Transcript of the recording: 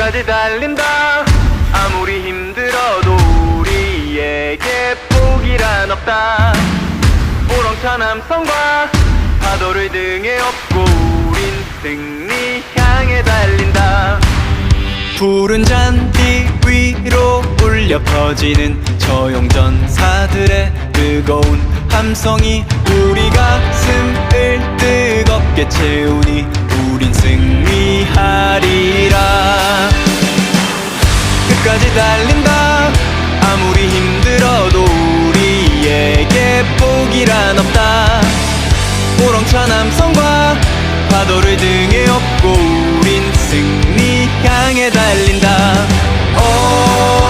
끝까지 달린다. 아무리 힘들어도 우리에게 포기란 없다. 우렁찬 함성과 파도를 등에 업고 우린 승리 향해 달린다. 푸른 잔디 위로 울려 퍼지는 저용전사들의 뜨거운 함성이 우리 가슴을 뜨겁게 채우니 우린 승리하 끝까지 달린다. 아무리 힘들어도 우리에게 포기란 없다. 우렁찬 함성과 파도를 등에 업고 우린 승리 향해 달린다. 오, 오,